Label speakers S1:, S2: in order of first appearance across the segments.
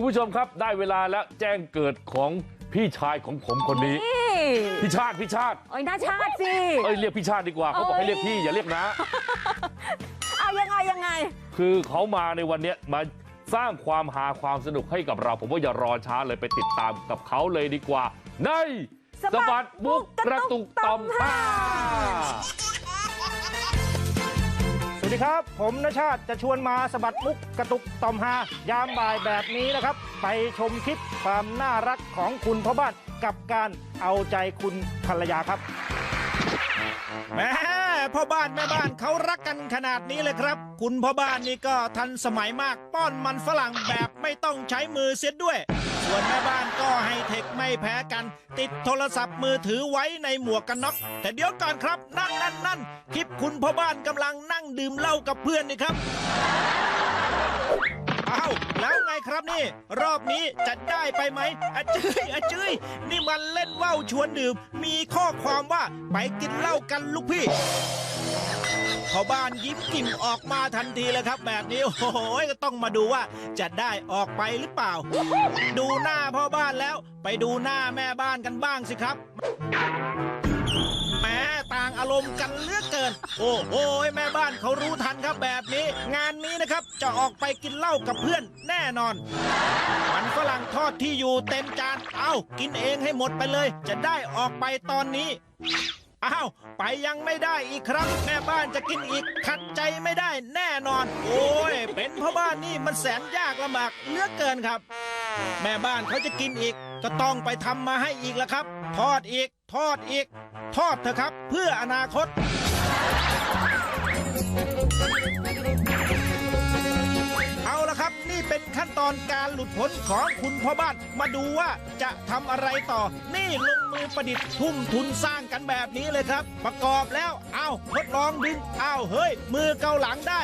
S1: คุณผู้ชมครับได้เวลาแล้วแจ้งเกิดของพี่ชายของผมคนนี้
S2: นี่
S1: พี่ชาติพี่ชาติ
S2: โอ้ยน่าชาติสิ
S1: เอ้ยเรียกพี่ชาติดีกว่าเขาบอกให้เรียกพี่อย่าเรียกนะ
S2: เอายังไงยังไง
S1: คือเขามาในวันเนี้ยมาสร้างความหาความสนุกให้กับเรา ผมว่าอย่ารอช้าเลยไปติดตามกับเขาเลยดีกว่า ใน
S2: สะบัด
S1: มุกกระตุกต่อมผ้า
S3: สวัสดี ครับ ผมนชาติจะชวนมาสะบัดมุกกระตุกต่อมหายามบ่ายแบบนี้นะครับ ไปชมคลิปความน่ารักของคุณพ่อบ้านกับการเอาใจคุณภรรยาครับแม่พ่อบ้านแม่บ้านเขารักกันขนาดนี้เลยครับ คุณพ่อบ้านนี่ก็ทันสมัยมากป้อนมันฝรั่งแบบ ไม่ต้องใช้มือเสียด้วย ส่วนแม่บ้านก็ให้เทคไม่แพ้กัน ติดโทรศัพท์มือถือไว้ในหมวกกันน็อกแต่เดี๋ยวก่อนครับนั่นนั่นนั่นคลิปคุณพ่อบ้านกำลังนั่งดื่มเหล้ากับเพื่อนนี่ครับ อ้าวแล้วไงครับนี่ รอบนี้จะได้ไปไหมอะจื้ยอะจื้ยนี่มันเล่นว่าวชวนดื่ม มีข้อความว่าไปกินเหล้ากันลูกพี่พ่อบ้านยิ้มกิ่มออกมาทันทีเลยครับแบบนี้ โอ้โหก็ต้องมาดูว่าจะได้ออกไปหรือเปล่า ดูหน้าพ่อบ้านแล้ว ไปดูหน้าแม่บ้านกันบ้างสิครับ อารมณ์กันเลือกเกิน โอ้โหแม่บ้านเขารู้ทันครับแบบนี้ งานนี้นะครับจะออกไปกินเหล้ากับเพื่อนแน่นอน มันฝรั่งทอดที่อยู่เต็มจาน เอากินเองให้หมดไปเลย จะได้ออกไปตอนนี้อ้าวไปยังไม่ได้อีกครับ แม่บ้านจะกินอีกขัดใจไม่ได้แน่นอน โอ้ยเป็นพ่อบ้านนี่มันแสนยากลำบากเลือกเกินครับ แม่บ้านเขาจะกินอีก ก็ต้องไปทำมาให้อีกแล้วครับ ทอดอีก ทอดอีก ทอดเถอะครับ เพื่ออนาคต เอาละครับ นี่เป็นขั้น ตอนการหลุดพ้นของคุณพ่อบ้าน มาดูว่าจะทำอะไรต่อ นี่ลงมือประดิษฐ์ทุ่มทุนสร้างกันแบบนี้เลยครับ ประกอบแล้วเอาทดลองดึงเอาเฮ้ย มือเกาหลังได้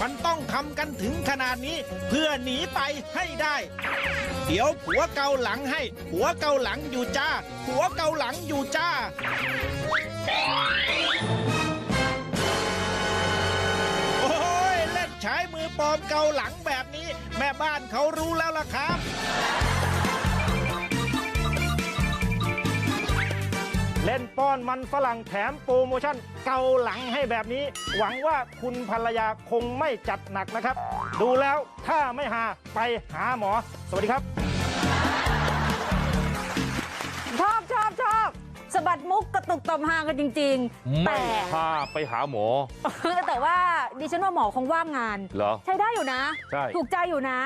S3: มันต้องทำกันถึงขนาดนี้ เพื่อหนีไปให้ได้ เดี๋ยวผัวเกาหลังให้ผัวเกาหลังอยู่จ้าผัวเกาหลังอยู่จ้า ใช้มือปลอมเกาหลังแบบนี้ แม่บ้านเขารู้แล้วล่ะครับเล่นป้อนมันฝรั่งแถมโปรโมชั่นเกาหลังให้แบบนี้ หวังว่าคุณภรรยาคงไม่จัดหนักนะครับ ดูแล้วถ้าไม่หาไปหาหมอ สวัสดีครับ
S2: ตุกต่อมหากันจริง ๆ
S1: ไม่
S2: แต่
S1: พาไปหาหมอ
S2: แต่ว่าดิฉันว่าหมอคงว่างงาน
S1: เหรอ
S2: ใช้ได้อยู่นะ
S1: ใช่
S2: ถูกใจอยู่นะ